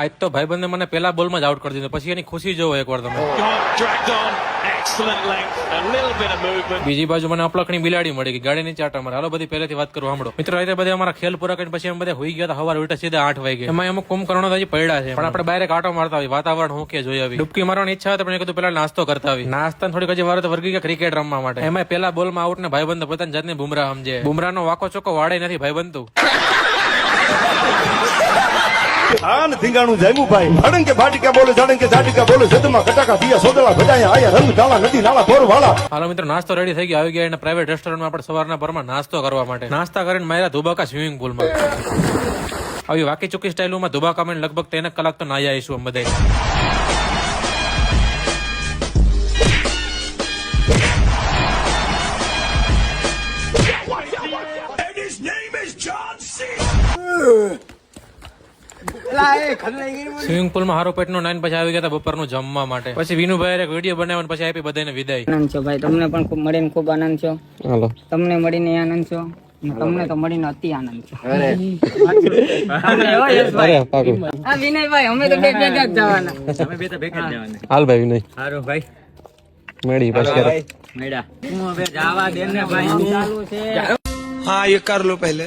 આજ તો ભાઈ બંને મને પેલા બોલમાં જ આઉટ કરી દીધો. પછી એની ખુશી જોવો એકવાર તમે. બીજી બાજુ મને અપલકણી બિલાડી મળી ગઈ. ગાડીની ચાટા મારે હાલો બધી પહેલેથી વાત કરું સાંભળો. મિત્રો રીતે બધા અમારા ખેલ પૂરા કરીને પછી એમ બધા હોઈ ગયા હવાર ઉલટા સીધા આઠ વાગે. એમાં અમુક કુંભકર્ણો હજી પડ્યા છે. પણ આપણે બહાર કાંટો મારતા આવી વાતાવરણ હું કે જોઈ આવી. ડૂબકી મારવાની ઈચ્છા હતી પણ એ કીધું પેલા નાસ્તો કરતા આવી નાસ્તા થોડીક હજી વાર વર્ગી ગયા ક્રિકેટ રમવા માટે. એમાં પેલા બોલમાં આઉટ ને ભાઈ બંધ પોતાની જાતને બુમરાહ સમજે. બુમરાહ નો વાકો ચોકો વાડે નથી ભાઈ બંધુ આન ધીંગાણું જામ્યું ભાઈ. ભાડંગ કે ભાટિકા બોલે જાડંગ કે જાટિકા બોલે જદમાં કટાકા દિયા સોદળા ભજાયા આયા રંગ તાળા નદી નાળા બોર વાળા હાલો મિત્રો નાસ્તો રેડી થઈ ગયો. આવી ગયા અને પ્રાઇવેટ રેસ્ટોરન્ટમાં આપણે સવારના પરમાં નાસ્તો કરવા માટે. નાસ્તા કરીને માર્યા ધુબાકા સ્વિમિંગ પુલમાં આવી વાકી ચૂકી સ્ટાઇલોમાં ધુબાકા માં લગભગ ત્રણ કલાક તો નાયા આવીશું અમે બધા સ્વિમિંગ પુલ હારો પેટ નો નાઈન પછી આવી ગયા બપોરનું જમવા માટે. પછી વિનુભાઈ એક વીડિયો બનાવ્યો પછી આપી બધાને વિદાય. આનંદ છો ભાઈ. તમને પણ ખૂબ મળીને ખૂબ આનંદ છો. હાલો. તમને મળીને આનંદ છો. તમને તો મળીને અતિ આનંદ છે. અરે. વિનયભાઈ અમે તો બે ભેગા જ જવાના. અમે બે તો ભેગા જ જવાના. હાલ ભાઈ વિનય. હારો ભાઈ. મેડી પછી મેડા હું હવે જવા દે ભાઈ. ચાલુ છે. હા એ કર લો પહેલે.